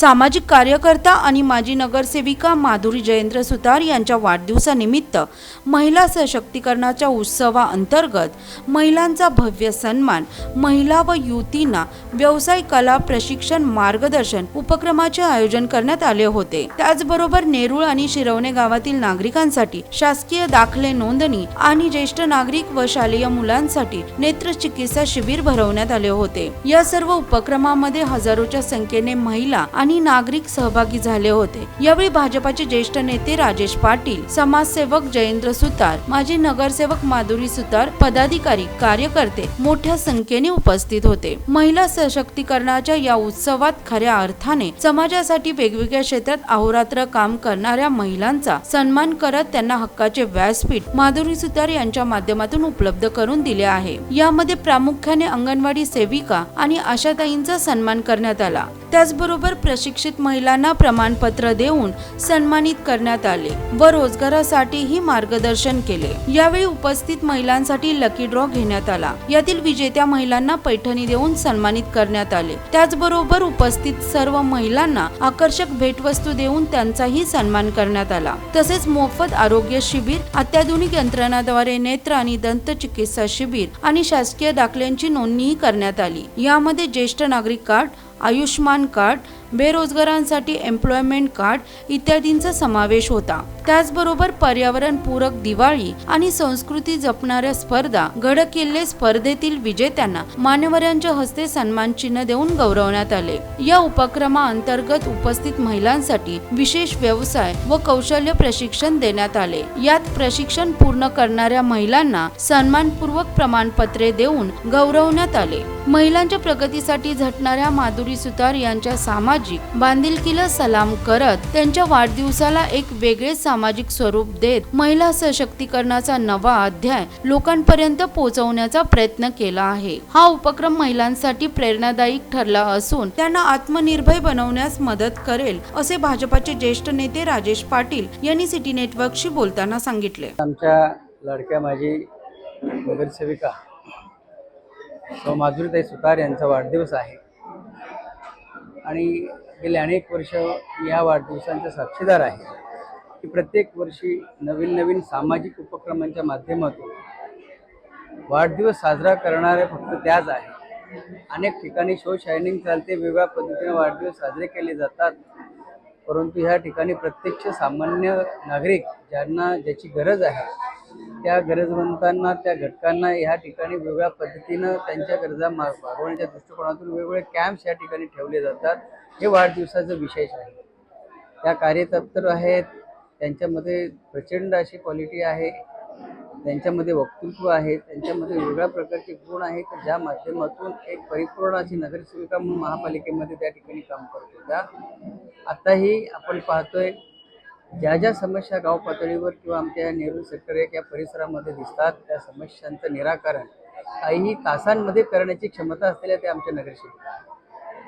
सामाजिक कार्यकर्ता आणि माजी नगरसेविका माधुरी जयेंद्र सुतार यांच्या वाढदिवसानिमित्त महिला सशक्तीकरणाच्या उत्सवाअंतर्गत महिलांचा भव्य सन्मान महिला व युवतींना व्यवसाय कला प्रशिक्षण मार्गदर्शन उपक्रमाचे आयोजन करण्यात आले होते. त्याचबरोबर नेरूळ आणि शिरवणे गावातील नागरिकांसाठी शासकीय दाखले नोंदणी आणि ज्येष्ठ नागरिक व शालेय मुलांसाठी नेत्र चिकित्सा शिबिर भरवण्यात आले होते. या सर्व उपक्रमामध्ये हजारोच्या संख्येने महिला आणि नागरिक सहभागी झाले होते. यावेळी भाजपाचे ज्येष्ठ नेते राजेश पाटील समाजसेवक जयेंद्र सुतार माजी नगरसेवक माधुरी सुतार पदाधिकारी कार्यकर्ते मोठ्या संख्येने उपस्थित होते. महिला सशक्तीकरणाच्या या उत्सवात खऱ्या अर्थाने समाजासाठी वेगवेगळ्या क्षेत्रात अहोरात्र काम करणाऱ्या महिलांचा सन्मान करत त्यांना हक्काचे व्यासपीठ माधुरी सुतार यांच्या माध्यमातून उपलब्ध करून दिले आहे. यामध्ये प्रामुख्याने अंगणवाडी सेविका आणि आशाताईंचा सन्मान करण्यात आला. त्याचबरोबर प्रशिक्षित महिलांना प्रमाणपत्र देऊन सन्मानित करण्यात आले व रोजगारासाठीही मार्गदर्शन केले. यावेळी उपस्थित महिलांसाठी लकी ड्रॉ घेण्यात आला. यातील विजेत्या महिलांना पैठणी देऊन सन्मानित करण्यात आले. त्याचबरोबर उपस्थित सर्व महिलांना आकर्षक भेटवस्तू देऊन त्यांचाही सन्मान करण्यात आला. तसेच मोफत आरोग्य शिबिर अत्याधुनिक यंत्रणाद्वारे नेत्र आणि दंत चिकित्सा शिबिर आणि शासकीय दाखल्यांची नोंदणीही करण्यात आली. यामध्ये ज्येष्ठ नागरिक कार्ड आयुष्मान कार्ड बेरोजगारांसाठी एम्प्लॉयमेंट कार्ड इत्यादींचा समावेश होता. त्याचबरोबर पर्यावरणपूरक दिवाळी आणि संस्कृती जपणाऱ्या स्पर्धा गड किल्ले स्पर्धेतील विजेत्यांना मान्यवरांच्या हस्ते सन्मान चिन्ह देऊन गौरवण्यात आले. या उपक्रमाअंतर्गत उपस्थित महिलांसाठी विशेष व्यवसाय व कौशल्य प्रशिक्षण देण्यात आले. यात प्रशिक्षण पूर्ण करणाऱ्या महिलांना सन्मानपूर्वक प्रमाणपत्रे देऊन गौरवण्यात आले. महिलांच्या प्रगतीसाठी झटणाऱ्या माधुरी सुतार यांच्या सामाजिक बांधिलकीला सलाम करत त्यांच्या वाढदिवसाला एक वेगळे सामाजिक स्वरूप देत महिला सशक्तीकरणाचा नवा अध्याय लोकांपर्यंत पोहोचवण्याचा प्रयत्न केला आहे. हा उपक्रम महिलांसाठी प्रेरणादायी ठरला असून त्यांना आत्मनिर्भय बनवण्यास मदत करेल असे भाजपाचे ज्येष्ठ नेते राजेश पाटील यांनी सिटी नेटवर्कशी बोलताना सांगितले. आमच्या लाडक्या माझी नगरसेविका सौ माधुरीताई सुतार यांचा वाढदिवस आहे. आणि गेले अनेक वर्ष मी या वाढदिवसांचा साक्षीदार आहे. की प्रत्येक वर्षी नवीन नवीन सामाजिक उपक्रमांच्या माध्यमातून वाढदिवस साजरा करणारे फक्त त्याच आहे. अनेक ठिकाणी शो शायनिंग चालते वेगवेगळ्या पद्धतीने वाढदिवस साजरे केले जातात. परंतु ह्या ठिकाणी प्रत्यक्ष सामान्य नागरिक ज्यांना ज्याची गरज आहे त्या गरजवंतांना त्या घटकांना ह्या ठिकाणी वेगळ्या पद्धतीनं त्यांच्या गरजा मागवण्याच्या भागवण्याच्या दृष्टिकोनातून वेगवेगळे कॅम्प्स या ठिकाणी ठेवले जातात. हे वाढदिवसाचं विशेष आहे. त्या कार्यतत्पर आहेत. त्यांच्यामध्ये प्रचंड अशी क्वालिटी आहे. त्यांच्यामध्ये वक्तृत्व आहे. त्यांच्यामध्ये वेगळ्या प्रकारचे गुण आहेत. की ज्या माध्यमातून एक परिपूर्ण अशी नगरसेविका म्हणून महापालिकेमध्ये त्या ठिकाणी काम करत होत्या. आताही आपण पाहतोय ज्या ज्या समस्या गाव पातळीवर किंवा आमच्या नेहरू सेक्टर एक या परिसरामध्ये दिसतात त्या समस्यांचं निराकरण काहीही तासांमध्ये करण्याची क्षमता असलेल्या त्या आमच्या नगरसेविका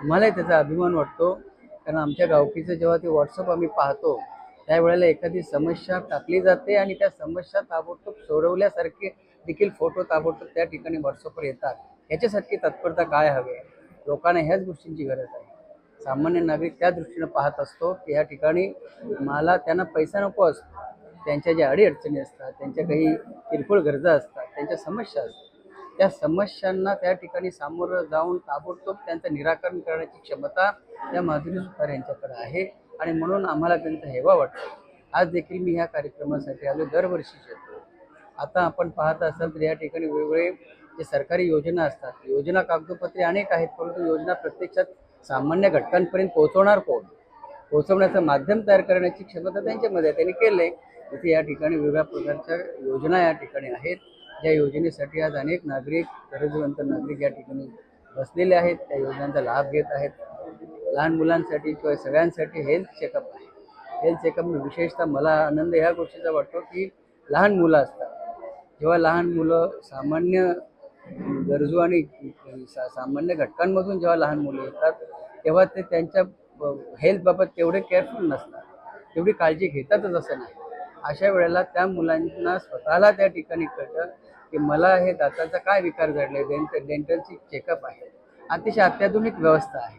आम्हालाही त्याचा अभिमान वाटतो कारण आमच्या गावकीचं जेव्हा ते व्हॉट्सअप आम्ही पाहतो त्यावेळेला एखादी समस्या टाकली जाते आणि त्या समस्या ताबडतोब सोडवल्यासारखे देखील फोटो ताबडतोब त्या ठिकाणी व्हॉट्सअपवर येतात. याच्यासारखी तत्परता काय हवी आहे? लोकांना ह्याच गोष्टींची गरज आहे. सामान्य नागरिक त्या दृष्टीनं पाहत असतो की या ठिकाणी मला त्यांना पैसा नको असतो. त्यांच्या ज्या अडीअडचणी असतात त्यांच्या काही किरकोळ गरजा असतात त्यांच्या समस्या असतात. त्या समस्यांना त्या ठिकाणी सामोरं जाऊन ताबडतोब त्यांचं निराकरण करण्याची क्षमता त्या माधुरी सुतार यांच्याकडे आहे. आणि म्हणून आम्हाला त्यांचा हेवा वाटतो. आज देखील मी ह्या कार्यक्रमासाठी आलो दरवर्षीच येतो आता आपण पाहत असाल तर या ठिकाणी वेगवेगळे जे सरकारी योजना असतात योजना कागदोपत्री अनेक आहेत परंतु योजना प्रत्यक्षात सामान्य घटकांपर्यंत पोहोचवणार कोण? पोहोचवण्याचं माध्यम तयार करण्याची क्षमता त्यांच्यामध्ये आहे. त्यांनी केलं आहे तिथे या ठिकाणी वेगवेगळ्या प्रकारच्या योजना या ठिकाणी आहेत. ज्या योजनेसाठी आज अनेक नागरिक गरजवंत नागरिक या ठिकाणी बसलेले आहेत. त्या योजनांचा लाभ घेत आहेत. लहान मुलांसाठी किंवा सगळ्यांसाठी हेल्थ चेकअप आहे. हेल्थ चेकअप विशेषतः मला आनंद ह्या गोष्टीचा वाटतो की लहान मुलं असतात. जेव्हा लहान मुलं सामान्य गरजू आणि सा सामान्य घटकांमधून जेव्हा लहान मुलं येतात तेव्हा ते त्यांच्या हेल्थबाबत तेवढे केअरफुल नसतात. तेवढी काळजी घेतातच असं नाही. अशा वेळेला त्या मुलांना स्वतःला त्या ठिकाणी कळतं की मला हे दाताचा काय विकार घडले डेंट डेंटलची चेकअप आहे. अतिशय अत्याधुनिक व्यवस्था आहे.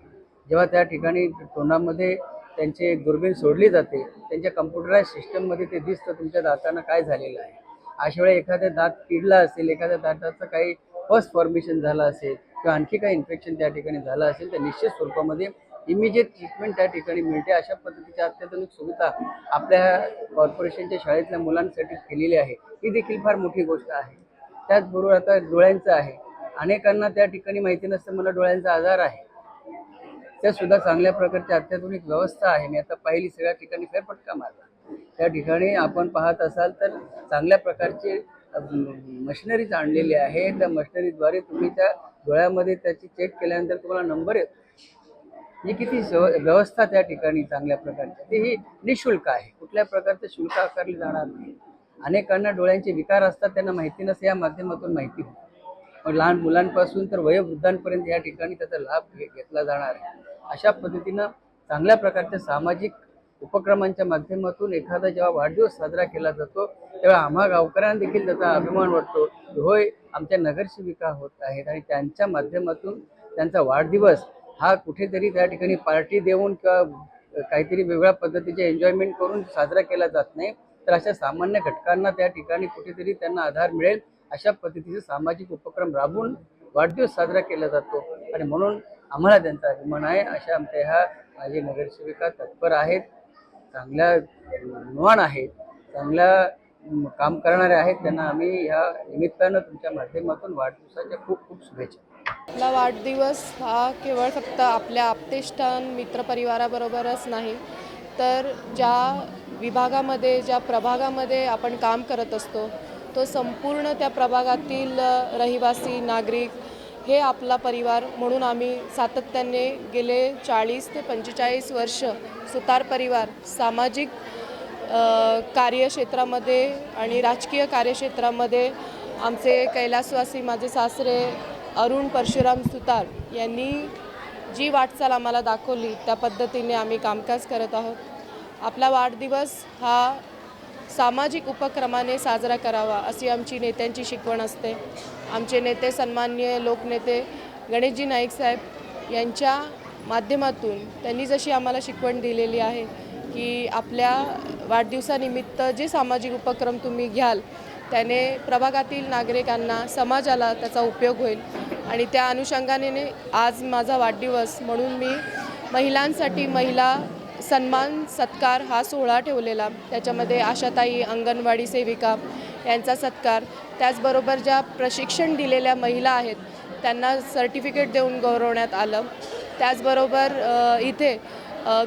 जेव्हा त्या ठिकाणी तोंडामध्ये त्यांची दुर्बीण सोडली जाते त्यांच्या कम्प्युटराईज सिस्टममध्ये ते दिसतं तुमच्या दातांना काय झालेलं आहे. अशा वेळी एखाद्या दात किडला असेल एखाद्या दाताचं काही फर्स्ट फॉर्मेशन झालं असेल किंवा आणखी काही इन्फेक्शन त्या ठिकाणी झालं असेल तर निश्चित स्वरूपामध्ये इमिजिएट ट्रीटमेंट त्या ठिकाणी मिळते. अशा पद्धतीच्या अत्याधुनिक सुविधा आपल्या कॉर्पोरेशनच्या शाळेतल्या मुलांसाठी केलेली आहे. ही देखील फार मोठी गोष्ट आहे. त्याचबरोबर आता डोळ्यांचं आहे. अनेकांना त्या ठिकाणी माहिती नसतं मला डोळ्यांचा आजार आहे. त्यासुद्धा चांगल्या प्रकारची अत्याधुनिक व्यवस्था आहे. मी आता पाहिली सगळ्या ठिकाणी फेरफटका मारला. त्या ठिकाणी आपण पाहत असाल तर चांगल्या प्रकारचे मशिनरीज आणलेली आहे त्या मशिनरीद्वारे तुम्ही त्या डोळ्यामध्ये त्याची चेक केल्यानंतर तुम्हाला नंबर येतो. ही किती सव- व्यवस्था त्या ठिकाणी चांगल्या प्रकारची ती ही निशुल्क आहे. कुठल्या प्रकारचे शुल्क आकारले जाणार नाही. अनेकांना डोळ्यांचे विकार असतात त्यांना माहिती नसते. या माध्यमातून माहिती होते. पण लहान मुलांपासून तर वयोवृद्धांपर्यंत या ठिकाणी त्याचा लाभ घेतला जाणार आहे. अशा पद्धतीनं चांगल्या प्रकारच्या सामाजिक उपक्रमांच्या माध्यमातून एखादा जेव्हा वाढदिवस साजरा केला जातो तेव्हा आम्हा गावकऱ्यांना देखील त्याचा अभिमान वाटतो होय आमच्या नगरसेविका होत आहेत आणि त्यांच्या माध्यमातून त्यांचा वाढदिवस हा कुठेतरी त्या ठिकाणी पार्टी देऊन किंवा काहीतरी वेगळ्या पद्धतीचे एन्जॉयमेंट करून साजरा केला जात नाही तर अशा सामान्य घटकांना त्या ठिकाणी कुठेतरी त्यांना आधार मिळेल अशा पद्धतीचे सामाजिक उपक्रम राबवून वाढदिवस साजरा केला जातो. आणि म्हणून आम्हाला त्यांचा अभिमान आहे अशा आमच्या ह्या माझी नगरसेविका तत्पर आहेत. चांगल्या गुणवान आहेत चांगल्या काम करणारे आहेत त्यांना आम्ही या निमित्तानं तुमच्या माध्यमातून वाढदिवसाच्या खूप खूप शुभेच्छा. आपला वाढदिवस हा केवळ फक्त आपल्या आप्तेष्ठान मित्रपरिवाराबरोबरच नाही तर ज्या विभागामध्ये ज्या प्रभागामध्ये आपण काम करत असतो तो संपूर्ण त्या प्रभागातील रहिवासी नागरिक हे आपला परिवार म्हणून आम्ही सातत्याने गेले चाळीस ते पंचेचाळीस वर्ष सुतार परिवार सामाजिक कार्यक्षेत्रामध्ये आणि राजकीय कार्यक्षेत्रामध्ये आमचे कैलासवासी माझे सासरे अरुण परशुराम सुतार यांनी जी वाटचाल आम्हाला दाखवली त्या पद्धतीने आम्ही कामकाज करत आहोत. आपला वाढदिवस हा सामाजिक उपक्रमाने साजरा करावा अशी आमची नेत्यांची शिकवण असते. आमचे नेते सन्माननीय लोकनेते गणेशजी नाईक साहेब यांच्या माध्यमातून त्यांनी जशी आम्हाला शिकवण दिलेली आहे की आपल्या वाढदिवसानिमित्त जे सामाजिक उपक्रम तुम्ही घ्याल त्याने प्रभागातील नागरिकांना समाजाला त्याचा उपयोग होईल. आणि त्या अनुषंगाने आज माझा वाढदिवस म्हणून मी महिलांसाठी महिला सन्मान सत्कार हा सोहळा ठेवलेला. त्याच्यामध्ये आशाताई अंगणवाडी सेविका यांचा सत्कार. त्याचबरोबर ज्या प्रशिक्षण दिलेल्या महिला आहेत त्यांना सर्टिफिकेट देऊन गौरवण्यात आलं. त्याचबरोबर इथे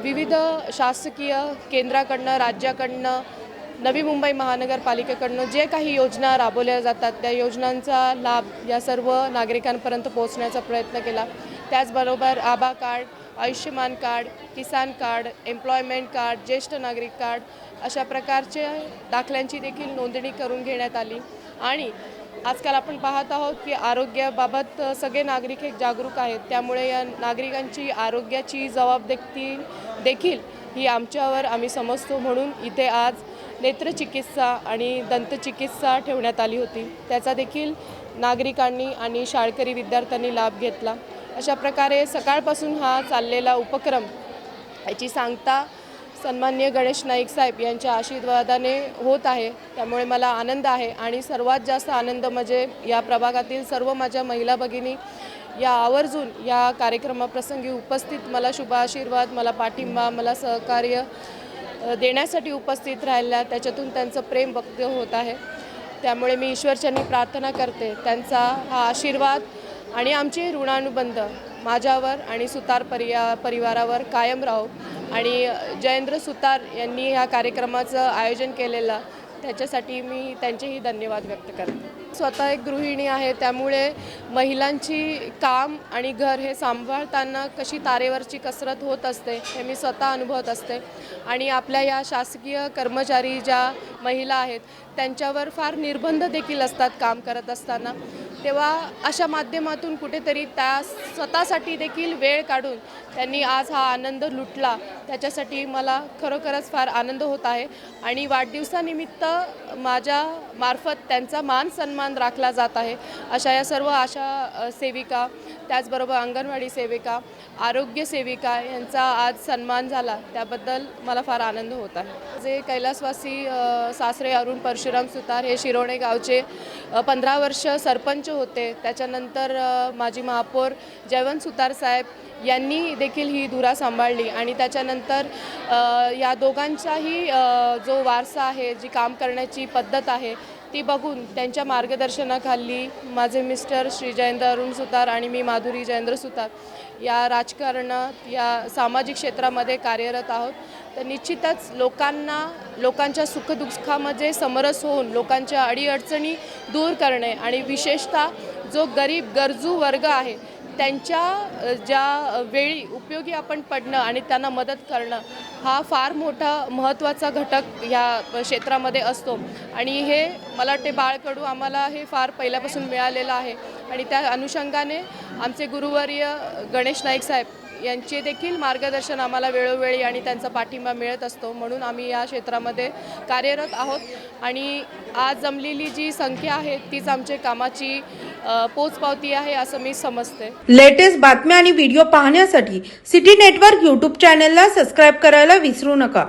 विविध शासकीय केंद्राकडनं राज्याकडनं नवी मुंबई महानगरपालिकेकडनं जे काही योजना राबवल्या जातात त्या योजनांचा लाभ या सर्व नागरिकांपर्यंत पोहोचण्याचा प्रयत्न केला. त्याचबरोबर Abha card Ayushman card Kisan card employment card ज्येष्ठ नागरिक कार्ड अशा प्रकारचे दाखल्यांची देखील नोंदणी करून घेण्यात आली. आणि आजकाल आपण पाहत आहोत की आरोग्याबाबत सगळे नागरिक हे जागरूक आहेत. त्यामुळे या नागरिकांची आरोग्याची जबाबदारी देखील ही आमच्यावर आम्ही समजतो. म्हणून इथे आज नेत्रचिकित्सा आणि दंतचिकित्सा ठेवण्यात आली होती. त्याचा देखील नागरिकांनी आणि शाळकरी विद्यार्थ्यांनी लाभ घेतला. अशा प्रकारे सकाळपासून हा चाललेला उपक्रम याची सांगता सन्माननीय गणेश नाईक साहेब यांच्या आशीर्वादाने होत आहे. त्यामुळे मला आनंद आहे आणि सर्वात जास्त आनंद म्हणजे या प्रभागातील सर्व माझ्या महिला भगिनी या आवर्जून या कार्यक्रमाप्रसंगी उपस्थित मला शुभ आशीर्वाद मला पाठिंबा मला सहकार्य देण्यासाठी उपस्थित राहिल्या. त्याच्यातून त्यांचं प्रेम व्यक्त होत आहे. त्यामुळे मी ईश्वरचरणी प्रार्थना करते. त्यांचा हा आशीर्वाद आणि आमचे ऋणानुबंध माझ्यावर आणि सुतार परिया परिवारावर कायम राहो. आणि जयेंद्र सुतार यांनी ह्या कार्यक्रमाचं आयोजन केलेलं त्याच्यासाठी मी त्यांचेही धन्यवाद व्यक्त करते. स्वतः एक गृहिणी आहे त्यामुळे महिलांची काम आणि घर हे सांभाळताना कशी तारेवरची कसरत होत असते हे मी स्वतः अनुभवत असते. आणि आपल्या या शासकीय कर्मचारी ज्या महिला आहेत त्यांच्यावर फार निर्बंध देखील असतात काम करत असताना. तेव्हा अशा माध्यमातून कुठेतरी त्या स्वतःसाठी देखील वेळ काढून त्यांनी आज हा आनंद लुटला. त्याच्यासाठी मला खरोखरच फार आनंद होत आहे आणि वाढदिवसानिमित्त माझ्या मार्फत त्यांचा मान सन्मान राखला जात आहे. अशा या सर्व आशा सेविका त्याचबरोबर अंगणवाडी सेविका आरोग्य सेविका यांचा आज सन्मान झाला. त्याबद्दल मला फार आनंद होत आहे. जे कैलासवासी सासरे अरुण परशुराम सुतार हे शिरोणे गावचे पंधरा वर्ष सरपंच होते त्याच्यानंतर माजी महापौर जयवंत सुतार साहेब यांनी देखील ही धुरा सांभाळली आणि त्याच्यानंतर या दोघांचाही जो वारसा आहे जी काम करण्याची पद्धत आहे ती बघून त्यांच्या मार्गदर्शनाखाली माझे मिस्टर श्री जयेंद्र अरुण सुतार आणि मी माधुरी जयेंद्र सुतार या राजकारणात या सामाजिक क्षेत्रामध्ये कार्यरत आहोत. तर निश्चितच लोकांना लोकांच्या सुखदुःखामध्ये समरस होऊन लोकांच्या अडीअडचणी दूर करणे आणि विशेषतः जो गरीब गरजू वर्ग आहे त्यांच्या ज्या वेळी उपयोगी आपण पडणं आणि त्यांना मदत करणं हा फार मोठा महत्त्वाचा घटक ह्या क्षेत्रामध्ये असतो. आणि हे मला वाटते बाळकडू आम्हाला हे फार पहिल्यापासून मिळालेलं आहे. आणि त्या अनुषंगाने आमचे गुरुवर्य गणेश नाईक साहेब यांचे देखील मार्गदर्शन आम्हाला वेळोवेळी आणि त्यांचा पाठिंबा मिळत असतो. म्हणून आम्ही या क्षेत्रामध्ये कार्यरत आहोत. आणि आज जमलेली जी संख्या आहे तीच आमच्या कामाची पोचपावती आहे असं मी समजते. लेटेस्ट बातम्या आणि व्हिडिओ पाहण्यासाठी सिटी नेटवर्क यूट्यूब चॅनलला सबस्क्राईब करायला विसरू नका.